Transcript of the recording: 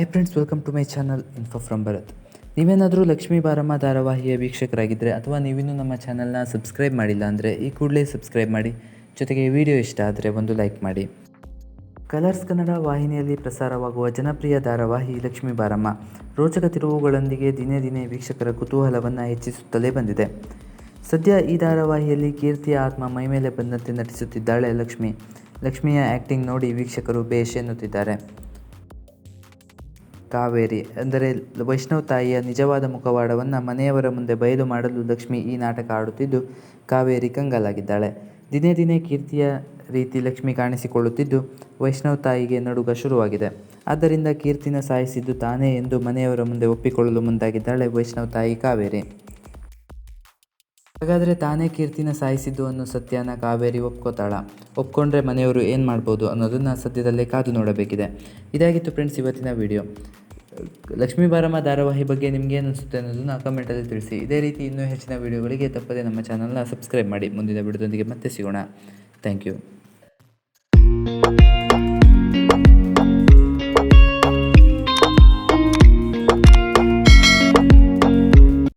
Hi friends welcome to my channel info from Bharath ನೀವೇನಾದರೂ ಲಕ್ಷ್ಮೀ ಬಾರಮ್ಮ ಧಾರಾವಾಹಿಯ ವೀಕ್ಷಕರಾಗಿದ್ದರೆ ಅಥವಾ ನೀವಿನ್ನೂ ನಮ್ಮ ಚಾನಲ್ನ ಸಬ್ಸ್ಕ್ರೈಬ್ ಮಾಡಿಲ್ಲ ಅಂದರೆ ಈ ಕೂಡಲೇ ಸಬ್ಸ್ಕ್ರೈಬ್ ಮಾಡಿ, ಜೊತೆಗೆ ವಿಡಿಯೋ ಇಷ್ಟ ಆದರೆ ಒಂದು ಲೈಕ್ ಮಾಡಿ. ಕಲರ್ಸ್ ಕನ್ನಡ ವಾಹಿನಿಯಲ್ಲಿ ಪ್ರಸಾರವಾಗುವ ಜನಪ್ರಿಯ ಧಾರಾವಾಹಿ ಲಕ್ಷ್ಮೀ ಬಾರಮ್ಮ. ರೋಚಕ ತಿರುವುಗಳೊಂದಿಗೆ ದಿನೇ ದಿನೇ ವೀಕ್ಷಕರ ಕುತೂಹಲವನ್ನು ಹೆಚ್ಚಿಸುತ್ತಲೇ ಬಂದಿದೆ. ಸದ್ಯ ಈ ಧಾರಾವಾಹಿಯಲ್ಲಿ ಕೀರ್ತಿಯ ಆತ್ಮ ಮೈಮೇಲೆ ಬಂದಂತೆ ನಟಿಸುತ್ತಿದ್ದಾಳೆ ಲಕ್ಷ್ಮಿ. ಲಕ್ಷ್ಮಿಯ ಆ್ಯಕ್ಟಿಂಗ್ ನೋಡಿ ವೀಕ್ಷಕರು ಬೇಷ್ ಎನ್ನುತ್ತಿದ್ದಾರೆ. ಕಾವೇರಿ, ಅಂದರೆ ವೈಷ್ಣವ್ ತಾಯಿಯ ನಿಜವಾದ ಮುಖವಾಡವನ್ನು ಮನೆಯವರ ಮುಂದೆ ಬಯಲು ಮಾಡಲು ಲಕ್ಷ್ಮಿ ಈ ನಾಟಕ ಆಡುತ್ತಿದ್ದು, ಕಾವೇರಿ ಕಂಗಾಲಾಗಿದ್ದಾಳೆ. ದಿನೇ ದಿನೇ ಕೀರ್ತಿಯ ರೀತಿ ಲಕ್ಷ್ಮಿ ಕಾಣಿಸಿಕೊಳ್ಳುತ್ತಿದ್ದು, ವೈಷ್ಣವ್ ತಾಯಿಗೆ ನಡುಗ ಶುರುವಾಗಿದೆ. ಆದ್ದರಿಂದ ಕೀರ್ತಿನ ಸಾಯಿಸಿದ್ದು ತಾನೇ ಎಂದು ಮನೆಯವರ ಮುಂದೆ ಒಪ್ಪಿಕೊಳ್ಳಲು ಮುಂದಾಗಿದ್ದಾಳೆ ವೈಷ್ಣವ್ ತಾಯಿ ಕಾವೇರಿ. ಹಾಗಾದರೆ ತಾನೇ ಕೀರ್ತಿನ ಸಾಯಿಸಿದ್ದು ಅನ್ನೋ ಸತ್ಯನ ಕಾವೇರಿ ಒಪ್ಕೋತಾಳ. ಒಪ್ಕೊಂಡ್ರೆ ಮನೆಯವರು ಏನು ಮಾಡ್ಬೋದು ಅನ್ನೋದನ್ನು ಸದ್ಯದಲ್ಲೇ ಕಾದು ನೋಡಬೇಕಿದೆ. ಇದಾಗಿತ್ತು ಫ್ರೆಂಡ್ಸ್ ಇವತ್ತಿನ ವಿಡಿಯೋ ಲಕ್ಷ್ಮೀ ಬಾರಮ್ಮ ಧಾರಾವಾಹಿ ಬಗ್ಗೆ ನಿಮಗೆ ಅನಿಸುತ್ತೆ ಅನ್ನೋದನ್ನು ಕಮೆಂಟಲ್ಲಿ ತಿಳಿಸಿ. ಇದೇ ರೀತಿ ಇನ್ನೂ ಹೆಚ್ಚಿನ ವೀಡಿಯೋಗಳಿಗೆ ತಪ್ಪದೆ ನಮ್ಮ ಚಾನಲ್ನ ಸಬ್ಸ್ಕ್ರೈಬ್ ಮಾಡಿ. ಮುಂದಿನ ವಿಡಿಯೋದೊಂದಿಗೆ ಮತ್ತೆ ಸಿಗೋಣ. Thank you